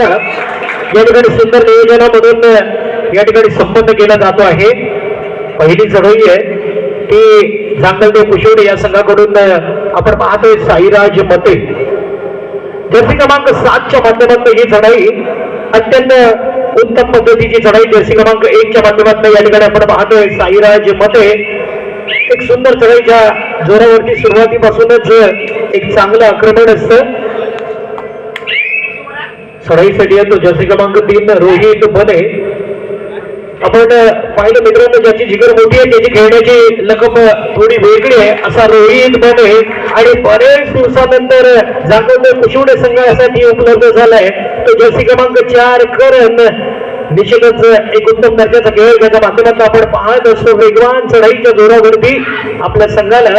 या ठिकाणी सुंदर नियोजनामधून या ठिकाणी संपन्न केला जातो आहे. पहिली चढाई आहे ती जांगलदेव कुशवडे या संघाकडून आपण पाहतोय साईराज मते. जर्सी क्रमांक सातच्या माध्यमातून ही चढाई अत्यंत उत्तम पद्धतीची चढाई जर्सी क्रमांक एकच्या माध्यमातून या ठिकाणी आपण पाहतोय साईराज मते. एक सुंदर चढाईच्या जोरावरती सुरुवातीपासूनच एक चांगलं आक्रमण असतं. चढाईसाठी येतो जर्सी क्रमांक तीन रोहित बने आपण पाहिलं मित्रांनो ज्याची जिगर मोठी आहे त्याची खेळण्याची लकम थोडी वेगळी आहे. असा रोहित बने आणि बरेच दिवसानंतर जागवणे कुशिवडे संघासाठी उपलब्ध झालाय. तो जर्सी क्रमांक चार करण. निश्चितच एक उत्तम दर्जाचा खेळ त्याच्या माध्यमातून आपण पाहत असतो वेगवान चढाईच्या जोरावरती आपल्या संघाला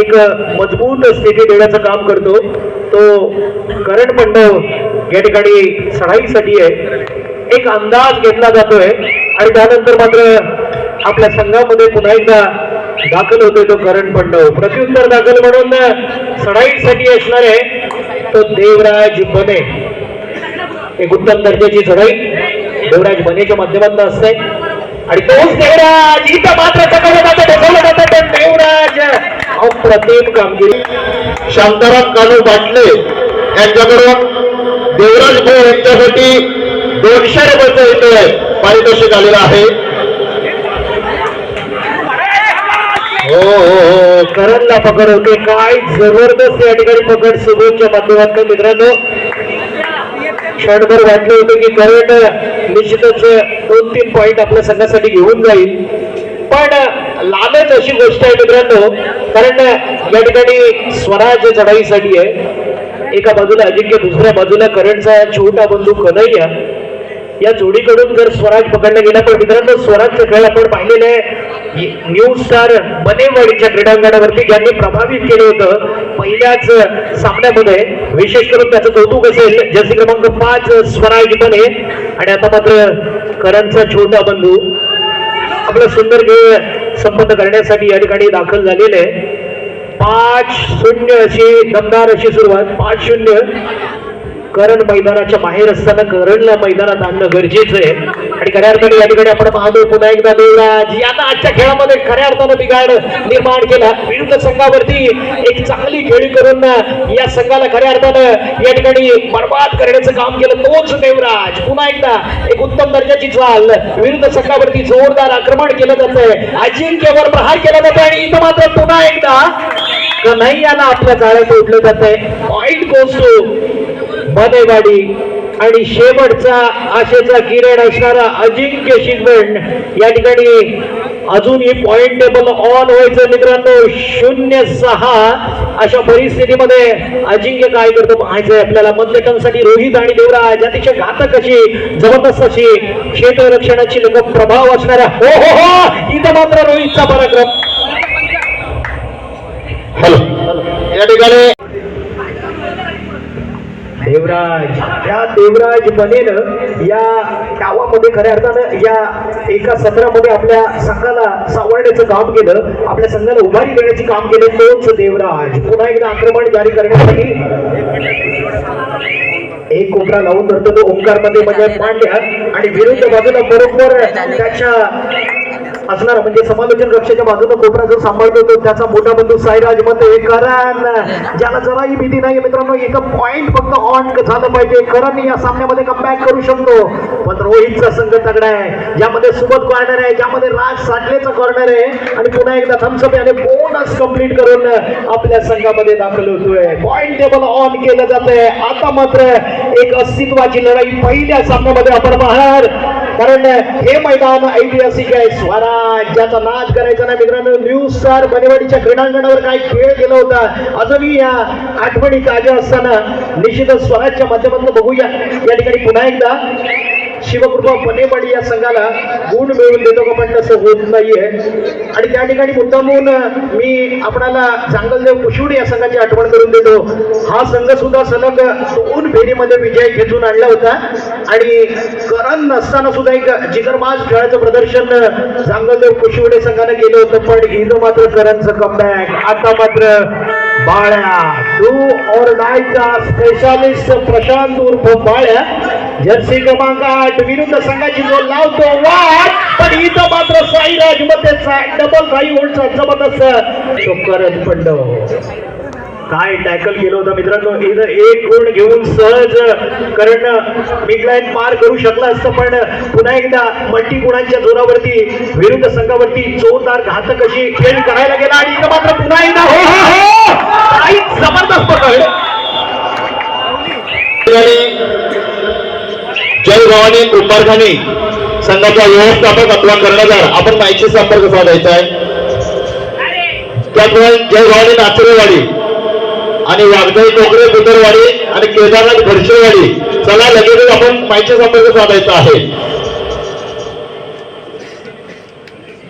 एक मजबूत स्थिती देण्याचं काम करतो. तो करण पंडव या ठिकाणी चढाईसाठी आहे. एक अंदाज घेतला जातोय आणि त्यानंतर मात्र आपल्या संघामध्ये पुन्हा एकदा दाखल होतोय तो करण पंडव. प्रत्युत्तर दाखल म्हणून चढाईसाठी असणार आहे तो देवराज बने. एक उत्तम दर्जाची चढाई देवराज बनेच्या माध्यमातून असते. आणि तोच देवराज इथं मात्र चकवलं जातं ढकललं जातं पण देवराज. अप्रतिम कामगिरी. शांताराम कानू बाटले यांच्याकडून देवराज भाऊ यांच्यासाठी दोनशे रुपयाचं इथे पारितोषिक आलेलं आहे. हो हो हो करणला पकड होते काय जबरदस्त या ठिकाणी पकड सुबोधच्या माध्यमातून मित्रांनो. क्षणभर वाटले होते की करण निश्चितच दोन तीन पॉईंट आपल्या संघासाठी घेऊन जाईल. पण लालच अशी गोष्ट आहे मित्रांनो. कारण या ठिकाणी स्वराज चढाईसाठी आहे. एका बाजूला अजिंक्य दुसऱ्या बाजूला करणचा छोटा बंधू कन्हैया. या जोडीकडून जर स्वराज पकडला गेला तर मित्रांनो स्वराजचा खेळ आपण पाहिलेले आहे. न्यू स्टार बनेवाडीच्या क्रीडांगणावरती ज्यांनी प्रभावित केलं होतं पहिल्याच सामन्यामध्ये विशेष करून त्याचं कौतुक असेल जर्सी क्रमांक पाच स्वराज बने आणि आता मात्र करणचा छोटा बंधू आपला सुंदर खेळ संपन्न करण्यासाठी या ठिकाणी दाखल झालेला आहे. पाच शून्य अशी दमदार अशी सुरुवात पाच शून्य. करण मैदानाच्या बाहेर असताना करणला मैदानात आणणं गरजेचं आहे. आणि खऱ्या अर्थाने या ठिकाणी आपण पाहतो पुन्हा एकदा देवराज यांना आजच्या खेळामध्ये खऱ्या अर्थानं बिघाड निर्माण केला. विरुद्ध संघावरती एक चांगली खेळी करून या संघाला खऱ्या अर्थानं या ठिकाणी बर्बाद करण्याचं काम केलं तोच देवराज. पुन्हा एकदा एक उत्तम दर्जाची चाल. विरुद्ध संघावरती जोरदार आक्रमण केलं जातंय. अजिंक्यवर प्रहार केला जातो आणि इथं मात्र पुन्हा एकदा कन्हैयाला आपल्या जाळ्यात ओढलं जात आहे वाईट गोष्ट बनेवाडी आणि शेवटचा आशेचा किरण असणारा अजिंक्य शिंगण या ठिकाणी अजूनही पॉइंट टेबल ऑन व्हायचं मित्रांनो. शून्य सहा अशा परिस्थितीमध्ये अजिंक्य काय करतो पाहायचंय आपल्याला. मध्यकांसाठी रोहित आणि देवराज अतिशय घातक अशी जबरदस्त अशी क्षेत्ररक्षणाची लोक प्रभाव असणाऱ्या हो हो हो! इथं मात्र रोहितचा पराक्रम. हॅलो. या ठिकाणी देवराज त्या देवराज बनेन या गावामध्ये खऱ्या अर्थानं या एका सत्रामध्ये आपल्या संघाला सावरण्याचं काम केलं आपल्या संघाला उभारी देण्याचे काम केलं तोच देवराज. पुन्हा एकदा आक्रमण जारी करण्यासाठी एक कोपरा लावून धरतो तो ओंकारमध्ये म्हणजे पांड्या. आणि विरुद्ध बाजूला बरोबर त्याच्या असणारा. म्हणजे समालोचन कक्षाच्या बाजूला कोपरा जो सांभाळतो तो त्याचा मोठा बंधू साईराजमध्ये करण ज्याला जराही भीती नाही मित्रांनो एक पॉइंट फक्त ऑन झालं पाहिजे. करण या सामन्यामध्ये कमबॅक करू शकतो. पण रोहितचा संघ तगडा आहे ज्यामध्ये सुबत कॉर्नर आहे ज्यामध्ये राज साठलेचा कॉर्नर आहे आणि पुन्हा एकदा थम्सअप याने बोनस कंप्लीट करून आपल्या संघामध्ये दाखल होतोय. पॉइंट टेबल ऑन केलं जातंय. आता मात्र एक अस्तित्वाची लढाई पहिल्या सामन्यामध्ये आपण बाहेर कारण हे मैदान ऐतिहासिक आहे. स्वराज्याचा नाद करायचा नाही मित्रांनो. न्यू स्टार बनेवाडीच्या क्रीडांगणावर काय खेळ केला होता? अजूनही या आठवणी ताज्या असताना निश्चितच स्वराजच्या माध्यमातून बघूया. या ठिकाणी पुन्हा एकदा शिवकृपा बनेवाडी या संघाला गुण मिळवून देतो का पण तसं होत नाहीये. आणि त्या ठिकाणी मुद्दामून मी आपणाला चांगलदेव कुशिवडी या संघाची आठवण करून देतो. हा संघ सुद्धा सलग दोन फेरीमध्ये विजय खेचून आणला होता. आणि करण नसताना सुद्धा एक जिगरबाज खेळाचं प्रदर्शन चांगलदेव कुशिवडे संघानं केलं होतं. पण इथं मात्र करणचं कमबॅक आता मात्र बाळ्या डू और डायचा स्पेशालिस्ट प्रशांत उर्फ बाळ्या. जर्सी क्रमांक आठ विरुद्ध संघाची जो लावतो. वाट! पण इथं मात्र साईराजमध्ये डबल साई होल्डचा जबरदस्त. तो करत पंडव काय टॅकल केलं होतं मित्रांनो? इथं एक गुण घेऊन सहज करण मिडलाईन पार करू शकला असतं पण पुन्हा एकदा मल्टी गुणांच्या जोरावरती विरुद्ध संघावरती जोरदार घातक अशी खेळ करायला गेला आणि इथं मात्र पुन्हा एकदा हो हो हो! जबरदस्त पकड जय भवानी कुंभारखानी संघाचा व्यवस्थापक आपला कर्णधार. आपण माहिती संपर्क साधायचा आहे. त्याचप्रमाणे जय भवानी नाचरेवाडी आणि वाघजाई टोकरे बुदरवाडी आणि केदारनाथ घरशेवाडी चला लगेचच आपण माहिती संपर्क साधायचा आहे.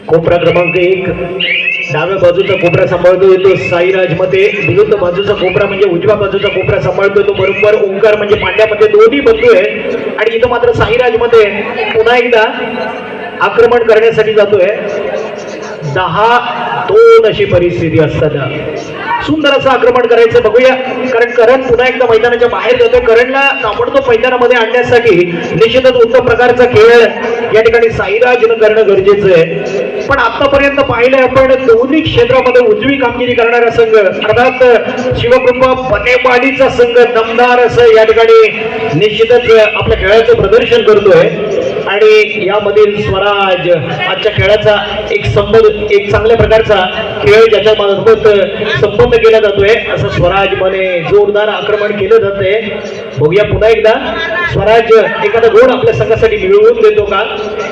कोपरा क्रमांक एक. डाव्या बाजूचा कोपरा सांभाळतो येतो साईराज मते. विरुद्ध बाजूचा कोपरा म्हणजे उजव्या बाजूचा कोपरा सांभाळतो तो बरोबर ओंकार म्हणजे पांड्यामध्ये दोन्ही बंधू आहे आणि इथं मात्र साईराजमध्ये पुन्हा एकदा आक्रमण करण्यासाठी जातोय. दहा दोन अशी परिस्थिती असताना. सुंदर असं आक्रमण करायचं बघूया. कारण करण पुन्हा एकदा मैदानाच्या बाहेर जातोय करणला ताबडतोब मैदानामध्ये आणण्यासाठी निश्चितच उत्तम प्रकारचा खेळ या ठिकाणी साईराजनं करणं गरजेचं आहे. पण आतापर्यंत पाहिलंय आपण दोन्ही क्षेत्रामध्ये उजवी कामगिरी करणारा संघ अर्थात शिवकृपा पनेपाडीचा संघ दमदार असं या ठिकाणी निश्चितच आपल्या खेळाचं प्रदर्शन करतोय. आणि यामधील स्वराज आजच्या खेळाचा एक संबंध एक चांगल्या प्रकारचा खेळ ज्याच्या मार्फत संपन्न केला जातोय. असं स्वराज मने जोरदार आक्रमण केलं जाते बघूया पुन्हा एकदा. स्वराज्य एखादा गोड आपल्या संघासाठी मिळवून देतो का?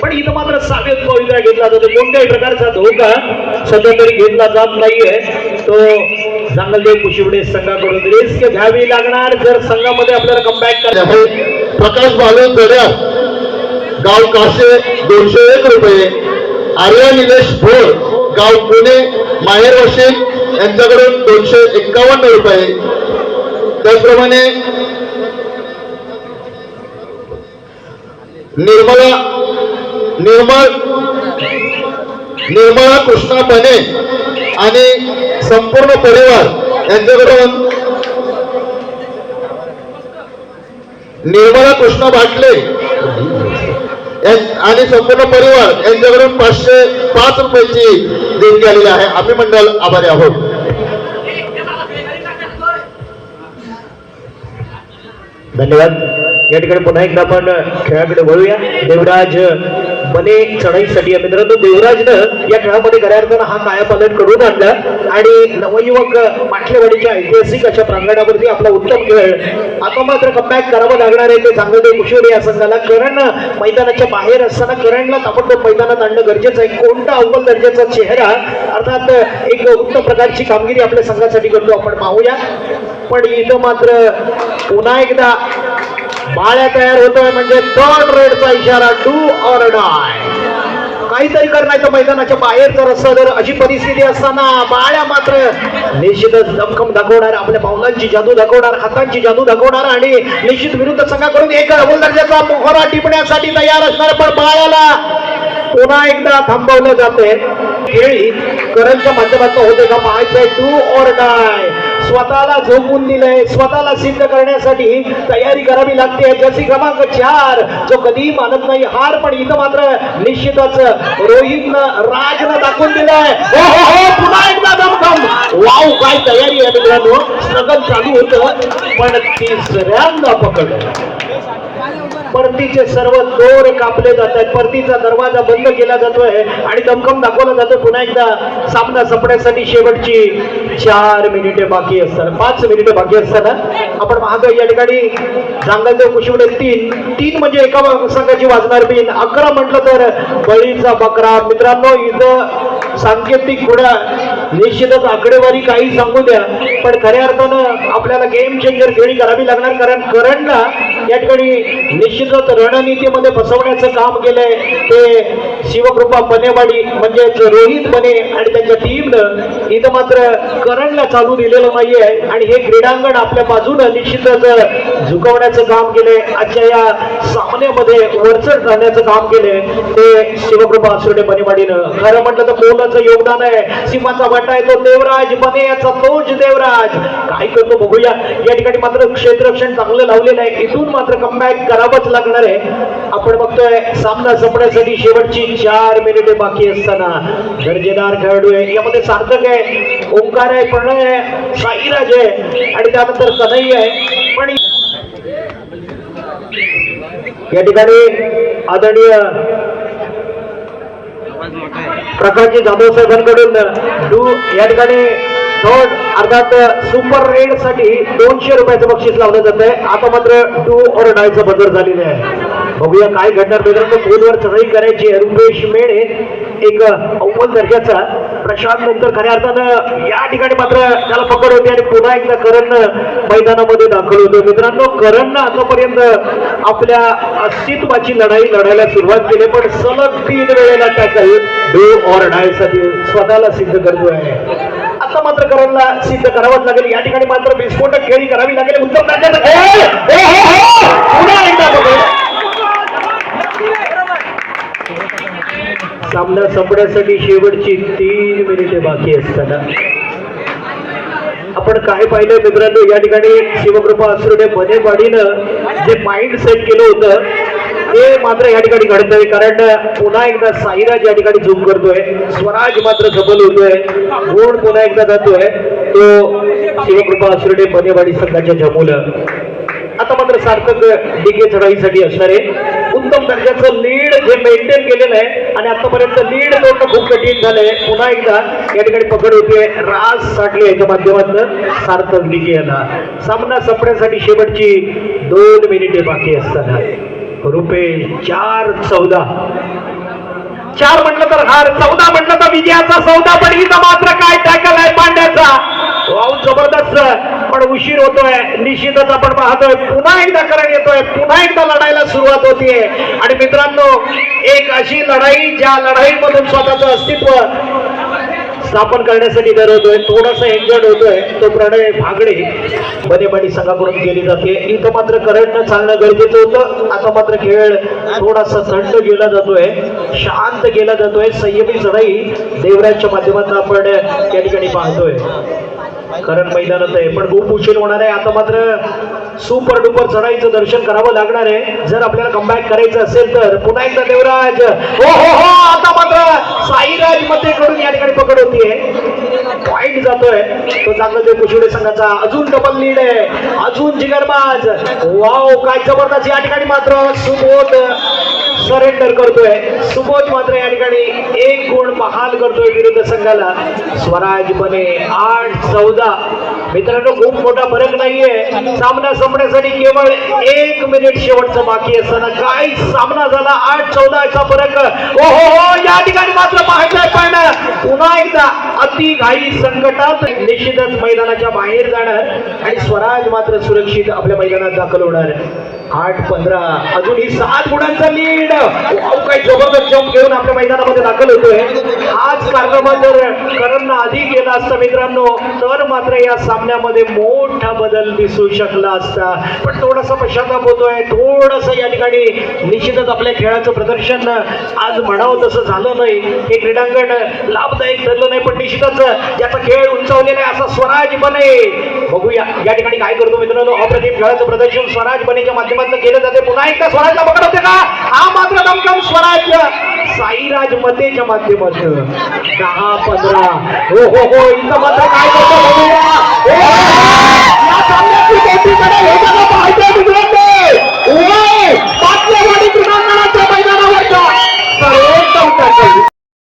पण इथं मात्र सागत पवित्रा घेतला जातो. कोणत्याही प्रकारचा धोका सध्या तरी घेतला जात नाहीये. तो चांगलदेव कुशिवडे संघाकडून रिस्क घ्यावी लागणार. जर संघामध्ये आपल्याला कमबॅक करायचं प्रकाश बालू गड्या गाव काशे दोनशे एक रुपये. आर्या निलेश भोर गाव पुणे माहेर वशिक यांच्याकडून दोनशे एक्कावन्न रुपये. त्याचप्रमाणे निर्मला निर्मळ निर्मळा कृष्णा बने आणि संपूर्ण परिवार यांच्याकडून निर्मला कृष्ण बाटले आणि संपूर्ण परिवार यांच्याकडून पाचशे पाच रुपयाची देणगी आलेली आहे. आम्ही मंडळ आभारी आहोत. धन्यवाद. या ठिकाणी पुन्हा एकदा आपण खेळाकडे वळूया. देवराज बने चढाईसाठी मित्रांनो देवराजनं या खेळामध्ये खऱ्या अर्थानं हा कायापालन करून आणला. आणि नवयुवक पाटलेवाडीच्या ऐतिहासिक अशा प्रांगणावरती आपला उत्तम खेळ. आता मात्र कमबॅक करावं लागणार आहे ते चांगलं कुशोर या संघाला. करण मैदानाच्या बाहेर असताना करणला ताबडतोब मैदानात आणणं गरजेचं आहे. कोणता अव्वल दर्जाचा चेहरा? अर्थात एक उत्तम प्रकारची कामगिरी आपल्या संघासाठी करतो आपण. पाहूया. पण इथं मात्र पुन्हा एकदा बाळ्या तयार होतोय म्हणजे थर्ड रेडचा इशारा डू ऑर डाय. काहीतरी करण्याचं मैदानाच्या बाहेर जर असं जर अशी परिस्थिती असताना बाळ्या मात्र निश्चितच दमखम दाखवणार आपल्या पावलांची जादू दाखवणार हातांची जादू दाखवणार आणि निश्चित विरुद्ध संघाकडून एक अमोल दर्जाचा मोहरा टिपण्यासाठी तयार असणार पण बाळ्याला पुन्हा एकदा थांबवलं जाते खेळी करंटच्या माध्यमातून होते का पाहायचंय टू ऑर डाय. स्वतःला झोपून दिलंय स्वतःला सिद्ध करण्यासाठी तयारी करावी लागते. जशी क्रमांक चार जो कधी मानत नाही हार पण इथं मात्र निश्चितच रोहितनं राजनं दाखवून दिलंय. हो हो हो पुन्हा एकदा दमखम. वाव काय तयारी आहे मित्रांनो. स्ट्रगल चालू होतं पण तिसऱ्यांदा पकडलं. परतीचे सर्व दोर कापले जात आहेत परतीचा दरवाजा बंद केला जातोय आणि दमखम दाखवला जातोय पुन्हा एकदा सामना संपण्यासाठी शेवटची चार मिनिटे बाकी असताना पाच मिनिटे बाकी असताना आपण महागाई या ठिकाणी जांगलदेव कुशिवडे तीन. तीन म्हणजे एका संघाची वाजणार बिन. अकरा म्हटलं तर बळीचा बकरा. मित्रांनो इथं सांकेतिक गुणा निश्चितच आकडेवारी काही सांगू द्या. पण खऱ्या अर्थानं आपल्याला गेम चेंजर खेळी करावी लागणार. कारण करंटला या ठिकाणी निश्चितच रणनीतीमध्ये फसवण्याचं काम केलंय. ते शिवकृपा पनेवाडी म्हणजेच रोहित बने आणि त्यांच्या टीमनं इथं मात्र करंटला चालू दिलेलं नाहीये. आणि हे क्रीडांगण आपल्या बाजूनं निश्चितच झुकवण्याचं काम केले आजच्या या सामन्यामध्ये वरचढ राहण्याचं काम केले ते शिवप्रभा सुरडे बनेवाडीनं. खरं म्हटलं तर मोलाचं योगदान आहे? सिंहाचा वाटा आहे तो देवराज बने याचा तोच देवराज. काय करतो बघूया. या ठिकाणी मात्र क्षेत्ररक्षण चांगलं लावलेलं आहे. इथून मात्र कमबॅक करावंच लागणार आहे. आपण बघतोय सामना संपण्यासाठी शेवटची चार मिनिटे बाकी असताना. दर्जेदार खेळाडू आहे. यामध्ये सार्थक आहे ओंकार आहे प्रणय आहे साईराज आहे. आणि त्यानंतर कन्हैया आहे पण या ठिकाणी आदरणीय प्रकाशजी जाधव साहेबांकडून या ठिकाणी दोन अर्थात सुपर रेडसाठी दोनशे रुपयाचं बक्षीस लावलं जात आहे आता मात्र टू और डायचं बदल झालेलं आहे. बघूया काय घडणार. मित्रांनो फोनवर चढाई करायची रुपेश मेढे एक अव्वल दर्जाचा प्रशांत नंतर खऱ्या अर्थानं या ठिकाणी मात्र त्याला पकड होती आणि पुन्हा एकदा करण मैदानामध्ये दाखल होतो. मित्रांनो करणनं आतापर्यंत आपल्या अस्तित्वाची लढाई लढायला सुरुवात केली पण सलग तीन वेळेला टॅकल डो और डायसाठी स्वतःला सिद्ध करतो आहे आता मात्र करणला सिद्ध करावंच लागेल. या ठिकाणी मात्र विस्फोटक खेळी करावी लागेल. उत्तम दर्जाचं सामना संपण्यासाठी शेवटची तीन मिनिटे बाकी असताना. आपण काय पाहिलं मित्रांनो या ठिकाणी शिवकृपा असूने मने पाडीनं जे माइंड सेट केलं होतं ते मात्र या ठिकाणी घडतंय कारण पुन्हा एकदा साईराज या ठिकाणी झूम करतोय. स्वराज मात्र सफल होतोय. गुण पुन्हा एकदा जातोय? तो शिवकृपा असुरडे मनेवाडी संघाच्या जमूलं. आता मात्र सार्थक डिके चढाईसाठी असणार आहे. उत्तम दर्जाचं लीड जे मेंटेन केलेलं आहे. आणि आतापर्यंत लीड तोडणं खूप कठीण झालंय. पुन्हा एकदा या ठिकाणी पकड होते रास साठले याच्या माध्यमातून सार्थक विजयाला सामना संपण्यासाठी शेवटची दोन मिनिटे बाकी असताना. रुपये चार चौदा. चार म्हटलं तर हार चौदा म्हटलं तर विजयाचा सौदा पण हिचा मात्र काय टॅकल आहे पांड्याचा वाव जबरदस्त पण उशीर होतोय निश्चितच आपण पाहतोय पुन्हा एकदा करण येतोय पुन्हा एकदा लढायला सुरुवात होतीये. आणि मित्रांनो एक अशी लढाई ज्या लढाईमधून स्वतःचं अस्तित्व स्थापन करण्यासाठी ठरवतोय थोडासा एन्जॉय होतोय तो प्रणय भागडे बनेबाडी संघाकडून केली जाते. इथं मात्र करंटनं चालणं गरजेचं होतं. आता मात्र खेळ थोडासा थंड गेला जातोय शांत केला जातोय. संयमी चढाई देवराजच्या माध्यमातून आपण या ठिकाणी पाहतोय. कारण मैदानात आहे पण खूप उशीर होणार आहे. आता मात्र सुपर डुपर चढाईचं दर्शन करावं लागणार आहे. जर आपल्याला कमबॅक करायचं असेल तर पुन्हा एकदा देवराज. हो हो हो आता मात्र साईराजमध्ये करून या ठिकाणी पकड होतीये. पॉइंट जातोय. तो चांगला जो कुशुडे संघाचा अजून डबल लीड आहे. अजून जिगरबाज. वाव काय जबरदस्त या ठिकाणी मात्र सुबोध सरेंडर करतोय. सुबोध मात्र या ठिकाणी एक गुण बहाल करतोय विरुद्ध संघाला. स्वराज बने आठ चौदा. मित्रांनो खूप मोठा फरक नाहीये. सामना संपण्यासाठी केवळ एक मिनिट शेवटचं बाकी असताना काय सामना झाला. आठ चौदाचा फरक. ओ हो हो या ठिकाणी मात्र पाहायचंय पण पुन्हा एकदा अति घाई संकटात निश्चितच मैदानाच्या बाहेर जाणार आणि स्वराज मात्र सुरक्षित आपल्या मैदानात दाखल होणार. आठ पंधरा. अजून ही सात गुणांचा लीड. काही जबरदस्त जम्प घेऊन आपल्या मैदानामध्ये दाखल होतोय. आज कार्यक्रमात जर करणनं आधी गेला असता मित्रांनो तर मात्र या सामन्यामध्ये मोठा बदल दिसू शकला असता. पण थोडासा पश्चाताप होतोय. थोडस या ठिकाणी निश्चितच आपल्या खेळाचं प्रदर्शन आज म्हणावं तसं झालं नाही. हे क्रीडांगण लाभदायक ठरलं नाही पण निश्चितच याचा खेळ उंचावलेला आहे असा स्वराज बने बघूया या ठिकाणी काय करतो मित्रांनो अप्रतिम खेळाचं प्रदर्शन स्वराज बनेच्या माध्यमातून. मधलं केलं जाते. पुन्हा एकदा स्वराजला पकड होते का? हा मात्र दमकम स्वराज साईराज मतेच्या माध्यमातून. दहा पंधरा. हो हो हो इथं मात्र काय करतो हो, हो, हो. सर्वोत्तम